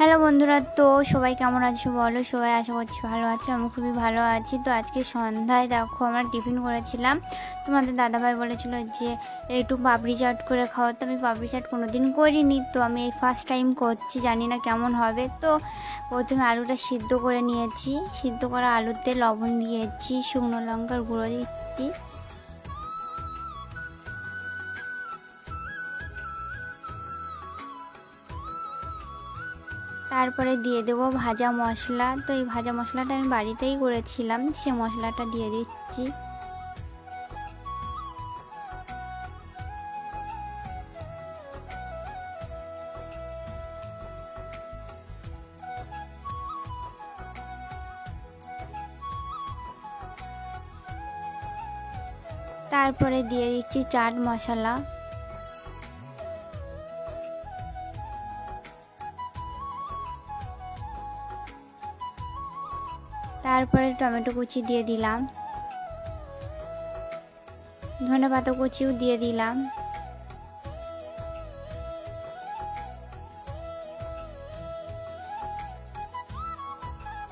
Hello বন্ধুরা, তো সবাই কেমন আছো বলো? সবাই আশা করছি ভালো আছো, আমি খুবই ভালো আছি। তো আজকে সন্ধ্যায় দেখো, আমরা টিফিন করেছিলাম। তোমাদের দাদাভাই বলেছিল যে, একটু পাপড়ি চাট করে খাওয়া তো আমি পাপড়ি চাট কোনো দিন করিনি, তো আমি এই ফার্স্ট টাইম করছি, জানি না কেমন হবে। তো প্রথমে আলুটা সিদ্ধ করে নিয়েছি। সিদ্ধ করা আলুতে লবণ দিয়েছি, শুকনো লঙ্কার গুঁড়ো দিচ্ছি। তারপরে দিয়ে দেবো ভাজা মশলা। তো এই ভাজা মশলাটা আমি বাড়িতেই করেছিলাম, সে মশলাটা দিয়ে দিচ্ছি। তারপরে দিয়ে দিচ্ছি চাট মশলা। তারপরে টমেটো কুচি দিয়ে দিলাম। ধনে পাতা কুচিও দিয়ে দিলাম।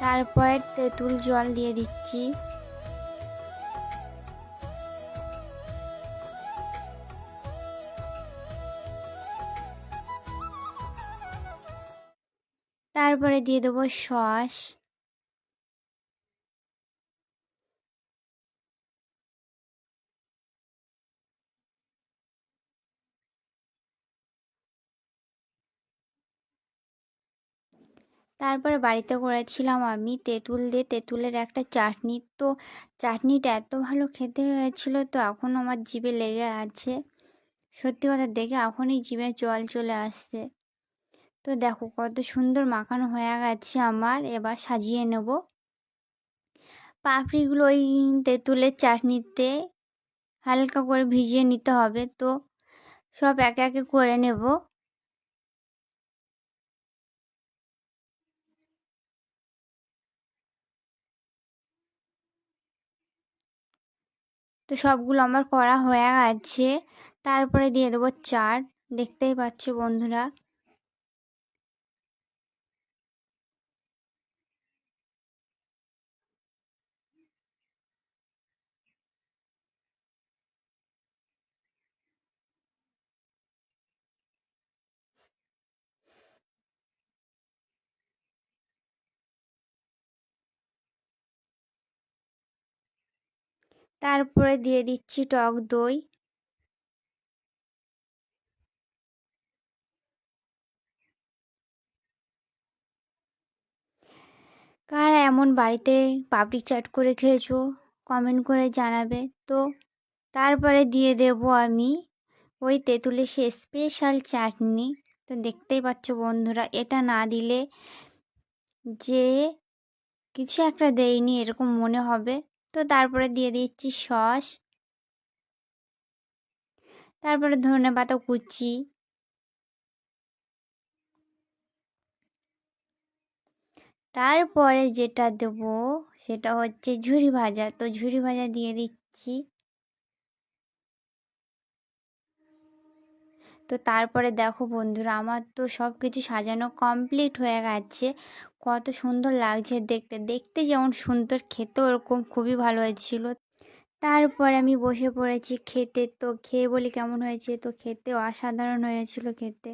তারপর তেঁতুল জল দিয়ে দিচ্ছি। তারপরে দিয়ে দেবো সস। তারপরে বাড়িতে করেছিলাম আমি তেঁতুল দিয়ে তেঁতুলের একটা চাটনি। তো চাটনিটা এত ভালো খেতে হয়েছিল, তো এখন আমার জিভে লেগে আছে। সত্যি কথা দেখে এখনই জিভে জল চলে আসছে। তো দেখো কত সুন্দর মাখানো হয়ে গেছে আমার, এবার সাজিয়ে নেব। পাপড়িগুলো ওই তেঁতুলের চাটনিতে হালকা করে ভিজিয়ে নিতে হবে, তো সব একে একে করে নেব। তো সবগুলো আমার করা হয়ে গেছে। তারপরে দিয়ে দেবো চাট। দেখতেই পাচ্ছ বন্ধুরা। তারপরে দিয়ে দিচ্ছি টক দই। কারা এমন বাড়িতে পাপড়ি চাট করে খেয়েছো? কমেন্ট করে জানাবে। তো, তারপরে দিয়ে দেব আমি ওই তেঁতুলের সে স্পেশাল চাটনি। তো দেখতেই পাচ্ছ বন্ধুরা, এটা না দিলে যে কিছু একটা দেয়নি, এরকম মনে হবে। তো তারপরে দিয়ে দিচ্ছি সস। তারপরে ধনে পাতা কুচি। তারপরে যেটা দেব সেটা হচ্ছে ঝুরি ভাজা। তো ঝুরি ভাজা দিয়ে দিচ্ছি। তো তারপরে দেখো বন্ধুরা, আমার তো সব কিছু সাজানো কমপ্লিট হয়ে গেছে। কত সুন্দর লাগছে দেখতে। দেখতে যেমন সুন্দর খেতে ওরকম খুবই ভালো হয়েছিল। তারপরে আমি বসে পড়েছি খেতে। তো খেয়ে বলি কেমন হয়েছে? তো খেতে অসাধারণ হয়েছিল খেতে।